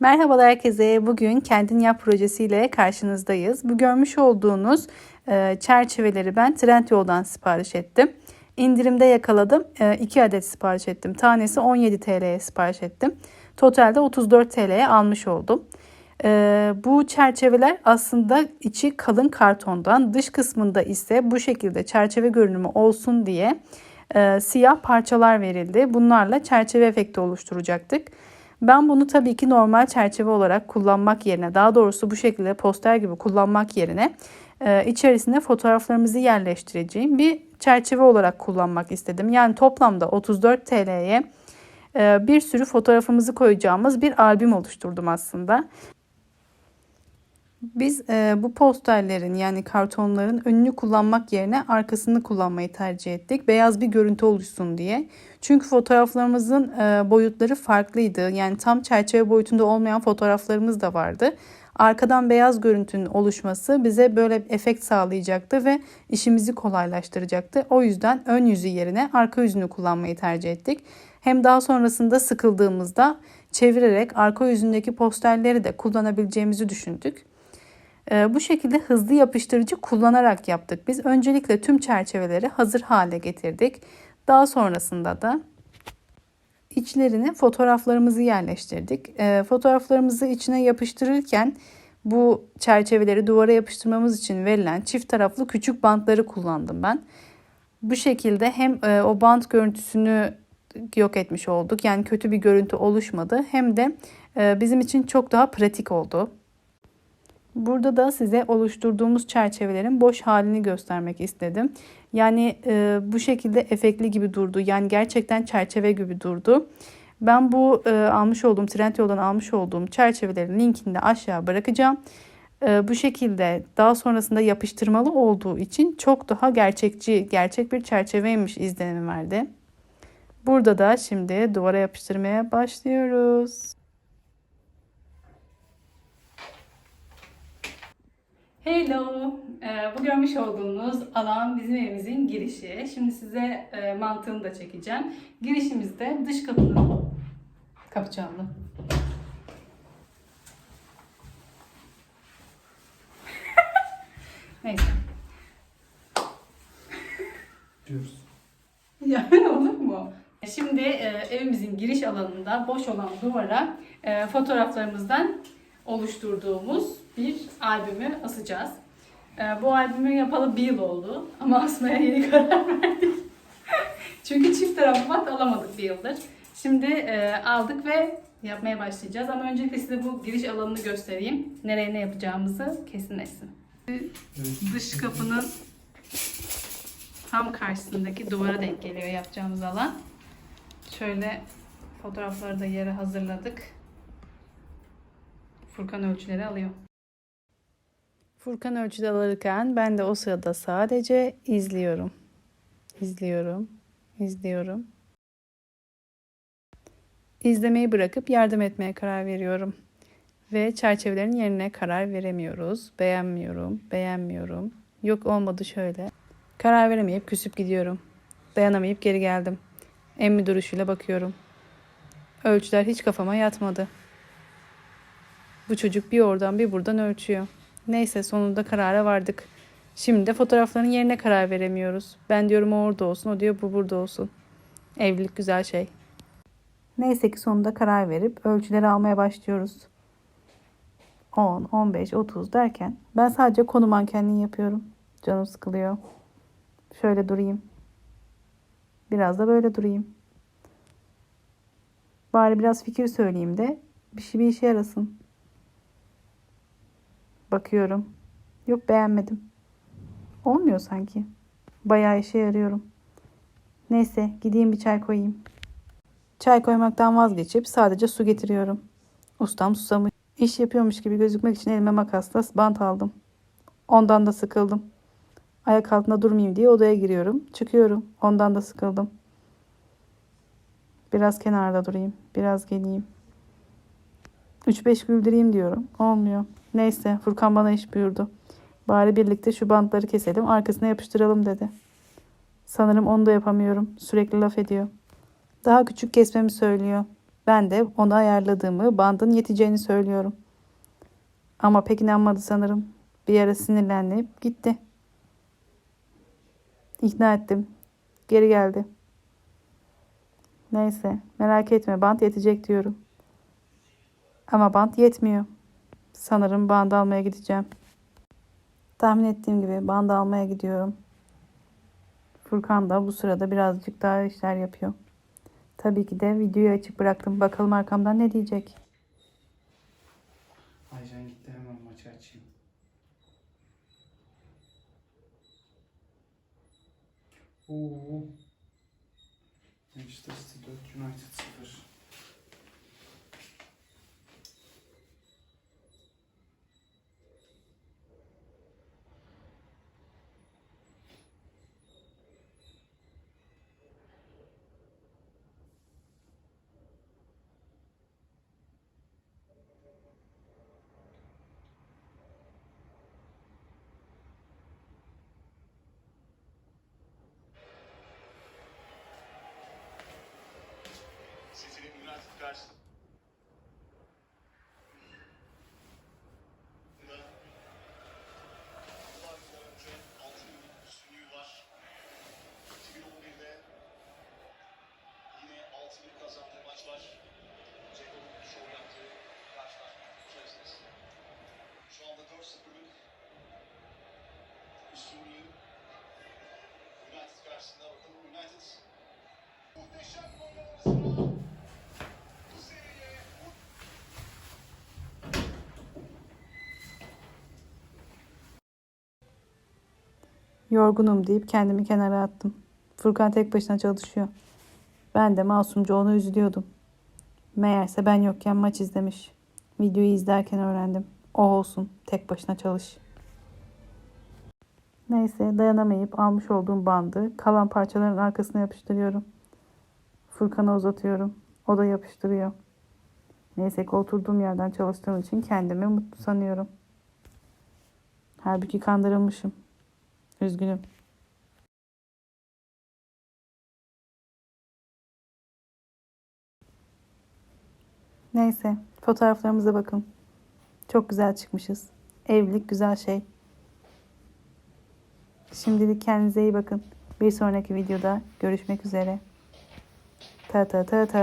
Merhabalar herkese. Bugün Kendin Yap projesiyle karşınızdayız. Bu görmüş olduğunuz e, çerçeveleri ben Trendyol'dan sipariş ettim. İndirimde yakaladım. 2 adet sipariş ettim. Tanesi 17 TL'ye sipariş ettim. Totalde 34 TL'ye almış oldum. E, bu çerçeveler aslında içi kalın kartondan, dış kısmında ise bu şekilde çerçeve görünümü olsun diye e, siyah parçalar verildi. Bunlarla çerçeve efekti oluşturacaktık. Ben bunu tabii ki normal çerçeve olarak kullanmak yerine daha doğrusu bu şekilde poster gibi kullanmak yerine e, içerisine fotoğraflarımızı yerleştireceğim bir çerçeve olarak kullanmak istedim. Yani toplamda 34 TL'ye e, bir sürü fotoğrafımızı koyacağımız bir albüm oluşturdum aslında. Biz e, bu posterlerin yani kartonların önünü kullanmak yerine arkasını kullanmayı tercih ettik. Beyaz bir görüntü oluşsun diye. Çünkü fotoğraflarımızın e, boyutları farklıydı. Yani tam çerçeve boyutunda olmayan fotoğraflarımız da vardı. Arkadan beyaz görüntünün oluşması bize böyle efekt sağlayacaktı ve işimizi kolaylaştıracaktı. O yüzden ön yüzü yerine arka yüzünü kullanmayı tercih ettik. Hem daha sonrasında sıkıldığımızda çevirerek arka yüzündeki posterleri de kullanabileceğimizi düşündük. Ee, bu şekilde hızlı yapıştırıcı kullanarak yaptık. Biz öncelikle tüm çerçeveleri hazır hale getirdik. Daha sonrasında da içlerine fotoğraflarımızı yerleştirdik. Ee, fotoğraflarımızı içine yapıştırırken bu çerçeveleri duvara yapıştırmamız için verilen çift taraflı küçük bantları kullandım ben. Bu şekilde hem e, o bant görüntüsünü yok etmiş olduk. Yani kötü bir görüntü oluşmadı. Hem de e, bizim için çok daha pratik oldu. Burada da size oluşturduğumuz çerçevelerin boş halini göstermek istedim. Yani e, bu şekilde efektli gibi durdu. Yani gerçekten çerçeve gibi durdu. Ben bu e, almış olduğum Trendyol'dan almış olduğum çerçevelerin linkini de aşağı bırakacağım. E, bu şekilde daha sonrasında yapıştırmalı olduğu için çok daha gerçekçi, gerçek bir çerçeveymiş izlenimi verdi. Burada da şimdi duvara yapıştırmaya başlıyoruz. Hello. Ee, bu görmüş olduğunuz alan bizim evimizin girişi. Şimdi size e, mantığını da çekeceğim. Girişimizde dış kapının kapı çaldı. Neyse. diyoruz. Yani olur mu? Şimdi e, evimizin giriş alanında boş olan duvara e, fotoğraflarımızdan oluşturduğumuz bir albümü asacağız. E, bu albümü yapalı bir yıl oldu ama asmaya yeni karar verdik. Çünkü çift taraflı bant alamadık bir yıldır. Şimdi e, aldık ve yapmaya başlayacağız. Ama öncelikle size bu giriş alanını göstereyim. Nereye ne yapacağımızı kesinleşsin. Dış kapının tam karşısındaki duvara denk geliyor yapacağımız alan. Şöyle fotoğrafları da yere hazırladık. Furkan ölçüleri alıyor. Furkan ölçüde alırken ben de o sırada sadece izliyorum. İzliyorum. izliyorum. İzlemeyi bırakıp yardım etmeye karar veriyorum. Ve çerçevelerin yerine karar veremiyoruz. Beğenmiyorum, beğenmiyorum. Yok olmadı şöyle. Karar veremeyip küsüp gidiyorum. Dayanamayıp geri geldim. Emmi duruşuyla bakıyorum. Ölçüler hiç kafama yatmadı. Bu çocuk bir oradan bir buradan ölçüyor. Neyse sonunda karara vardık. Şimdi de fotoğrafların yerine karar veremiyoruz. Ben diyorum o orada olsun, o diyor bu burada olsun. Evlilik güzel şey. Neyse ki sonunda karar verip ölçüleri almaya başlıyoruz. 10, 15, 30 derken ben sadece konu mankenliği yapıyorum. Canım sıkılıyor. Şöyle durayım. Biraz da böyle durayım. Bari biraz fikir söyleyeyim de bir şey bir işe yarasın. Bakıyorum. Yok beğenmedim. Olmuyor sanki. Bayağı işe yarıyorum. Neyse gideyim bir çay koyayım. Çay koymaktan vazgeçip sadece su getiriyorum. Ustam susamış. İş yapıyormuş gibi gözükmek için elime makasla bant aldım. Ondan da sıkıldım. Ayak altında durmayayım diye odaya giriyorum. Çıkıyorum. Ondan da sıkıldım. Biraz kenarda durayım. Biraz geleyim. 3-5 güldüreyim diyorum. Olmuyor. Neyse Furkan bana iş buyurdu. Bari birlikte şu bantları keselim arkasına yapıştıralım dedi. Sanırım onu da yapamıyorum. Sürekli laf ediyor. Daha küçük kesmemi söylüyor. Ben de ona ayarladığımı bandın yeteceğini söylüyorum. Ama pek inanmadı sanırım. Bir ara sinirlendi gitti. İkna ettim. Geri geldi. Neyse merak etme bant yetecek diyorum. Ama bant yetmiyor. Sanırım band almaya gideceğim. Tahmin ettiğim gibi band almaya gidiyorum. Furkan da bu sırada birazcık daha işler yapıyor. Tabii ki de videoyu açık bıraktım. Bakalım arkamdan ne diyecek. Aycan gitti hemen maçı açayım. Oo. Manchester City 4 United 0. Yorgunum deyip kendimi kenara attım. Furkan tek başına çalışıyor. Ben de masumca ona üzülüyordum. Meğerse ben yokken maç izlemiş. Videoyu izlerken öğrendim. O olsun, tek başına çalış. Neyse dayanamayıp almış olduğum bandı kalan parçaların arkasına yapıştırıyorum. Furkan'a uzatıyorum. O da yapıştırıyor. Neyse ki oturduğum yerden çalıştığım için kendimi mutlu sanıyorum. Halbuki kandırılmışım. Üzgünüm. Neyse, fotoğraflarımıza bakın. Çok güzel çıkmışız. Evlilik güzel şey. Şimdilik kendinize iyi bakın. Bir sonraki videoda görüşmek üzere. เธอเ